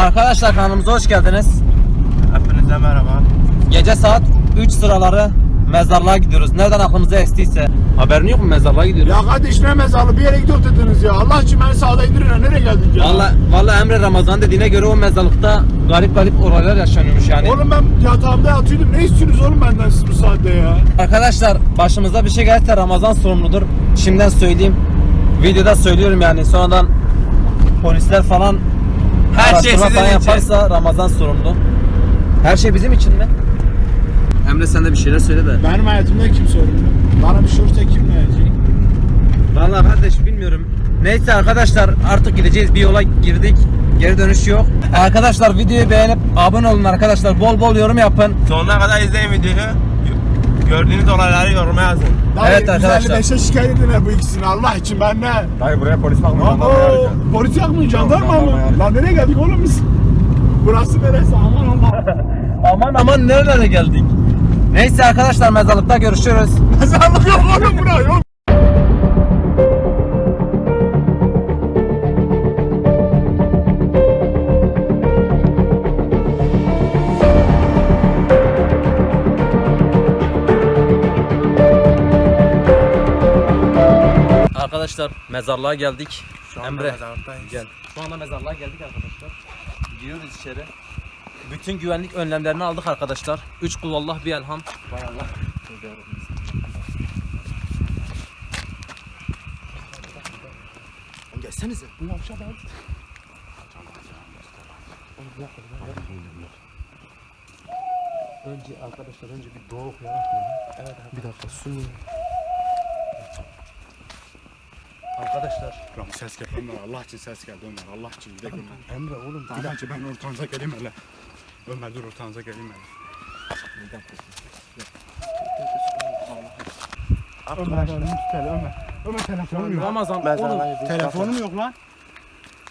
Arkadaşlar kanalımıza hoş geldiniz. Hepinize merhaba. Gece saat 3 sıraları mezarlığa gidiyoruz. Nereden aklımıza estiyse. Haberin yok mu mezarlığa gidiyoruz? Ya kardeş ne mezarlı bir yere gidiyor dediniz ya. Allah için beni sağda indirin. Nereye geldik ya? Valla valla Emre Ramazan dediğine göre o mezarlıkta garip garip olaylar yaşanıyormuş yani. Oğlum ben yatağımda yatıyordum. Ne istiyorsunuz oğlum benden siz bu saatte ya? Arkadaşlar başımıza bir şey gelirse Ramazan sorumludur. Şimdiden söyleyeyim. Videoda söylüyorum yani sonradan polisler falan Her şey sizin için. yaparsa Ramazan sorumlu. Her şey bizim için mi? Emre sen de bir şeyler söyle de. Benim hayatımda kim sorumlu? Bana bir şey olursa kim verecek? Vallahi kardeş bilmiyorum. Neyse arkadaşlar artık gideceğiz bir yola girdik. Geri dönüş yok. Arkadaşlar videoyu beğenip abone olun arkadaşlar. Bol bol yorum yapın. Sonuna kadar izleyin videoyu. Gördüğünüz olayları yoruma yazın. Dayı, Evet arkadaşlar. 155'e şikayet edin bu ikisini Allah için ben ne? Dayı buraya polis bakmıyor. O polis mu? Jandarma mı? Lan nereye geldik oğlum biz? Burası neresi? Aman Allah. Aman aman nerelere geldik. Neyse arkadaşlar mezarlıkta görüşürüz. Mezarlık yok oğlum bura yok. Arkadaşlar mezarlığa geldik. Şu anda Emre mezarlıktayız. gel. Şu anda mezarlığa geldik arkadaşlar. Giriyoruz içeri. Bütün güvenlik önlemlerini aldık arkadaşlar. Üç kul Allah bir elham. Vay Allah. Gelsenize. Bu aşağıda. Önce arkadaşlar önce bir dua okuyarak Evet Bir dakika su. Arkadaşlar Lan ses gel Ömer Allah için ses geldi Ömer Allah için gidelim Ömer. Emre oğlum Bir dakika ben ortanıza geleyim hele. Ömer dur ortanıza geleyim hele. Ömer hele Ömer. Ömer telefonum yok. Ramazan oğlum. Telefonum yok lan.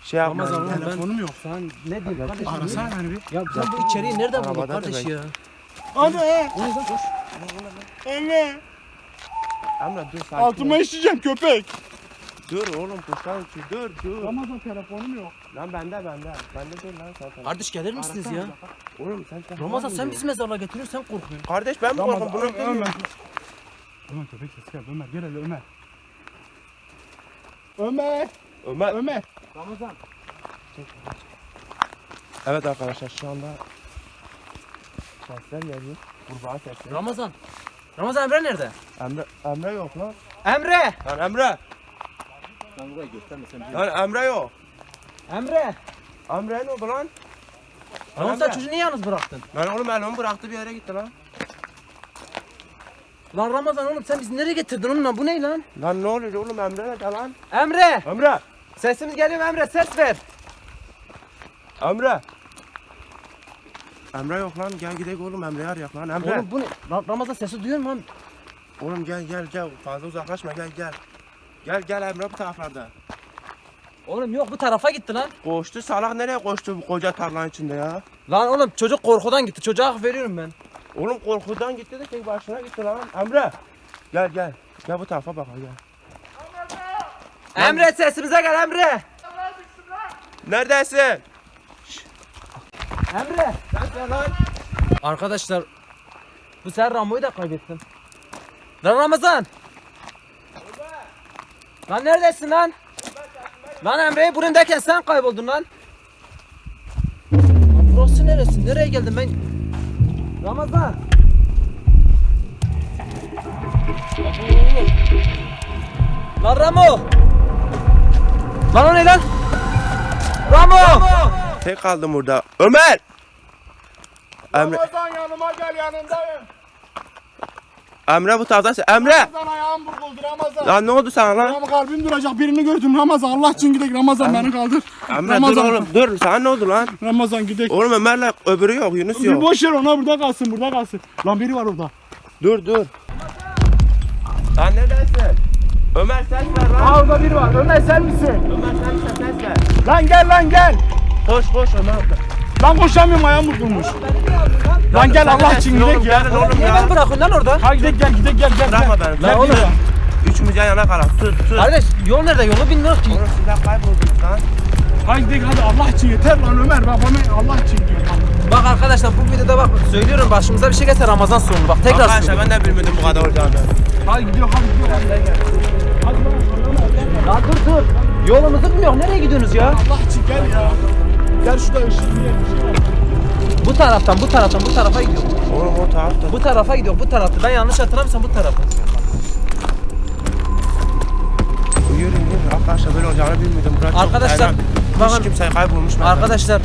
Şey yapma. Ramazan oğlum Telefonum yok. sen ne diyorsun kardeşim? Arasana beni bir. Ya sen bu içeriği nereden buldun kardeş ya? Anne. O yüzden koş. Anne. Emre dur sakin Altıma işleyeceğim köpek. Dur oğlum kuşlar uçuyor. Dur dur. Ramazan telefonum yok. Lan bende bende. Bende dur lan sen. Kardeş gelir misiniz ya? Oğlum sen sen. Ramazan sen bizi mezarlığa getiriyorsun sen korkuyorsun. Kardeş ben mi korktum? Bunu. Ömer. Ömer köpek sesi geldi. Ömer gel hele Ömer. Ömer. Ömer. Ömer. Ramazan. Evet arkadaşlar şu anda sesler geliyor. Kurbağa sesleri. Ramazan. Ramazan Emre nerede? Emre, Emre yok lan. Emre. Lan Emre. Sen burayı göstermesen. Lan Emre yok. Emre. Emre ne oldu lan? Ramazan Emre. çocuğu niye yalnız bıraktın? Lan oğlum elimi bıraktı bir yere gitti lan. Lan Ramazan oğlum sen bizi nereye getirdin oğlum lan bu ne lan? Lan ne oluyor oğlum Emre nerede lan? Emre. Emre. Sesimiz geliyor Emre ses ver. Emre. Emre yok lan gel gidelim oğlum Emre'yi arayak lan Emre. Oğlum bu ne? Ra- Ramazan sesi duyuyor musun? Oğlum gel gel gel fazla uzaklaşma gel gel. Gel gel Emre bu taraflarda. Oğlum yok bu tarafa gitti lan. Koştu salak nereye koştu bu koca tarlanın içinde ya? Lan oğlum çocuk korkudan gitti. Çocuğa hak veriyorum ben. Oğlum korkudan gitti de tek başına gitti lan. Emre. Gel gel. Gel bu tarafa bak gel. Emre sesimize gel Emre. Neredesin? Emre. Sen lan. Arkadaşlar bu sefer Ramo'yu da kaybettim. Lan Ramazan. Lan neredesin lan? Lan Emre'yi burundayken sen kayboldun lan. Lan burası neresi? Nereye geldim ben? Ramazan. Lan Ramo. Lan o ne lan? Ramo. Tek kaldım burada. Ömer. Emre, Ramazan yanıma gel yanındayım. Emre bu taraftasın. Emre. Ramazan ayağım burkuldu Ramazan. Lan ne oldu sana lan? Ama kalbim duracak birini gördüm Ramazan Allah için gidelim Ramazan beni kaldır. Emre Ramazan. dur oğlum dur. Sana ne oldu lan? Ramazan gidelim. Oğlum Ömer'le öbürü yok Yunus Bir yok. boş ver ona burada kalsın burada kalsın. Lan biri var orada. Dur dur. Lan neredesin? Ömer ses ver lan. Aa orada biri var. Ömer sen misin? Ömer sen misin ses ver. Lan gel lan gel. Koş koş Ömer. Lan koşamıyorum ayağım burkulmuş. Lan gel Allah için gidelim ya. Niye ya. beni bırakıyorsun lan orada? Ha gidelim gel gidelim gel gel. Bırakma gel. beni. Gel Lan oğlum. Üçümüz yan yana kalak. Tut tut. Kardeş yol nerede? Yolu bilmiyoruz ki. Oğlum sizden kayboldunuz lan. Hadi gidelim hadi Allah için yeter lan Ömer babamı Allah için diyor. Bak arkadaşlar bu videoda bak söylüyorum başımıza bir şey getir Ramazan sonu bak tekrar Arkadaşlar söylüyorum. ben de bilmiyordum bu kadar olacağını. Hadi gidiyor hadi gidiyor. Hadi, hadi lan Lan dur dur. Yolumuzu bilmiyor. Nereye gidiyorsunuz ya? Allah için gel ya. Gel şurada ışık bir Bu taraftan, bu taraftan, bu tarafa gidiyor. Oğlum o tarafta. Bu tarafa gidiyor, bu tarafta. Ben yanlış hatırlamıyorsam bu tarafa. Yürü yürü. Arkadaşlar böyle olacağını bilmiyordum. Burası Arkadaşlar, bakın- Hiç kimse kaybolmuş. benden. Arkadaşlar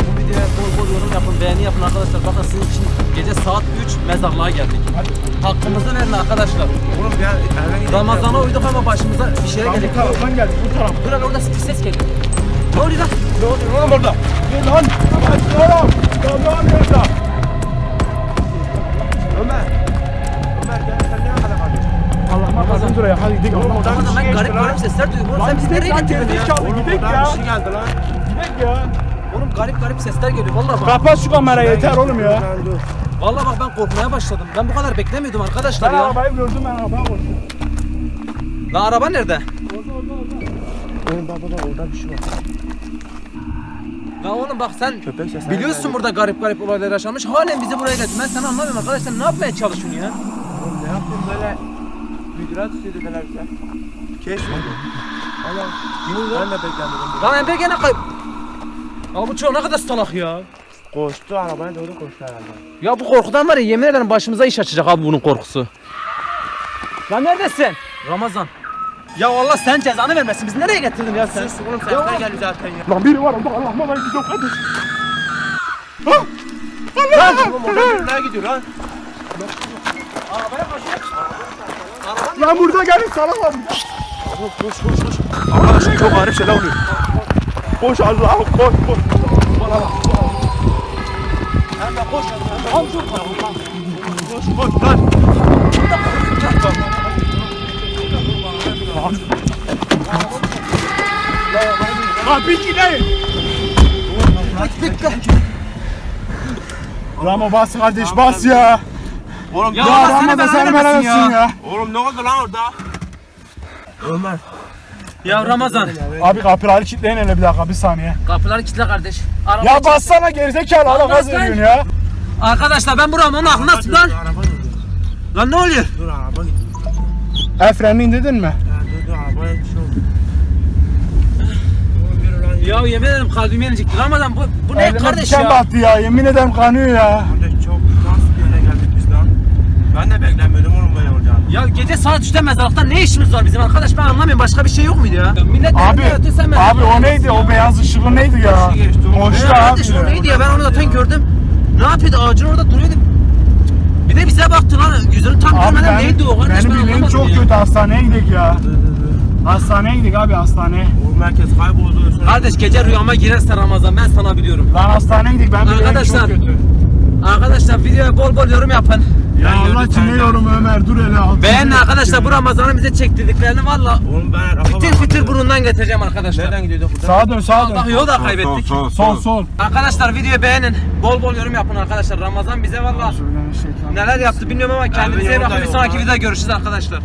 bu videoya bol bol yorum yapın, beğeni yapın arkadaşlar. Bakın sizin için gece saat 3 mezarlığa geldik. Hakkımızı verin arkadaşlar. Oğlum ya eve gidelim. Ramazana uyduk ama başımıza bir şeye Lan geldik. bu taraftan geldi bu taraf. Dur lan orada ses geliyor. Ne oluyor lan? Ne oluyor oğlum orada? Gel lan. Hadi oğlum. Tamam yolda. Ömer. Ömer gel sen nereye kadar kalıyorsun? Allah'ıma kazan duraya hadi gidelim. Oğlum bir Ramazan şey ben garip lan. garip sesler duyuyorum. Lan sen bizi nereye lan, getirdin ya? Oğlum ya. bir şey geldi lan. Gidelim ya. Oğlum garip garip sesler geliyor vallahi bak. Kapat şu kamerayı yeter oğlum ya. Lan. Vallahi bak ben korkmaya başladım. Ben bu kadar beklemiyordum arkadaşlar Ben ya. arabayı gördüm ben arabaya koştum. Lan araba nerede? Oğlum bak bak orada bir şey var. Lan oğlum bak sen Köpek sesi. biliyorsun burada garip garip olaylar yaşanmış. Halen bizi buraya getirdin. Ben sana anlamıyorum arkadaşlar. Ne yapmaya çalışıyorsun ya? Oğlum ne yapayım böyle tutuyordu falan bize. Kesmedi. Allah. Ben de beklemedim. Lan Emre gene kayıp. Ya bu çocuk ne kadar salak ya. Koştu arabaya doğru koştu herhalde. Ya bu korkudan var ya yemin ederim başımıza iş açacak abi bunun korkusu. Lan neredesin? Ramazan. Ya Allah sen cezanı vermesin. Biz nereye getirdin ya sen? Sus oğlum sen gel zaten ya. Lan biri var orada Allah'ıma ben gidiyorum kardeş. Lan oğlum oradan nereye gidiyor lan? Lan burada gelin salak var. Koş koş koş koş. Arkadaşlar çok garip şeyler oluyor. Koş Allah'ım koş koş. Hemen koş. Al şu. Koş koş lan. Lan bir gidelim. Ramo bas kardeş bas ya. Oğlum Ya Ya Ramo da seni vermesin ya. Oğlum ne oldu lan orada? Ömer. Ya Ramazan. Abi kapıları kilitleyin hele bir dakika bir saniye. Kapıları kilitle kardeş. Araba Ya bassana gerizekalı Allah gaz veriyorsun ya. Arkadaşlar ben buram onun aklına Dur, lan. Lan ne oluyor? Dur araba git. El frenini indirdin mi? Arabaya bir şey oldu. Ya yemin ederim kalbim yenecekti. Ramazan bu, bu ne Elime kardeş diken ya? battı ya yemin ederim kanıyor ya. Kardeş çok nasıl bir yere geldik biz lan? Ben de beklemiyordum oğlum böyle olacağını. Ya gece saat 3'te mezarlıkta ne işimiz var bizim arkadaş ben anlamıyorum başka bir şey yok muydu ya? Millet Abi, nerede sen abi mezarlıkta o neydi o beyaz ışıklı neydi ya? Koştu geçti oğlum. Ya abi. kardeş o neydi ya ben onu zaten gördüm. Ne yapıyordu ağacın orada duruyordu. Bir de bize baktı lan yüzünü tam Abi görmeden neydi o kardeş benim ben bildiğim anlamadım çok ya. kötü hastaneye gidelim ya. Hastaneye gidelim abi hastane. Oğlum herkes kayboldu. Sonra Kardeş gece rüyama girerse Ramazan ben sana biliyorum. Lan hastaneye gidelim ben biliyorum Arkadaşlar, çok kötü. Arkadaşlar videoya bol bol yorum yapın. Ya Ben Allah gördüm için ne senden. yorum Ömer dur hele. Beğenin arkadaşlar ya. bu Ramazan'ın bize çektirdiklerini valla Oğlum ben rafa fitir fitir burundan getireceğim arkadaşlar. Nereden gidiyorduk buradan? Sağa dön sağa dön. yolu da kaybettik. Sol sol. Arkadaşlar videoyu beğenin. Bol bol yorum yapın arkadaşlar. Ramazan bize valla Şeytan. neler yaptı bilmiyorum ama kendinize iyi bakın. Bir sonraki videoda görüşürüz arkadaşlar.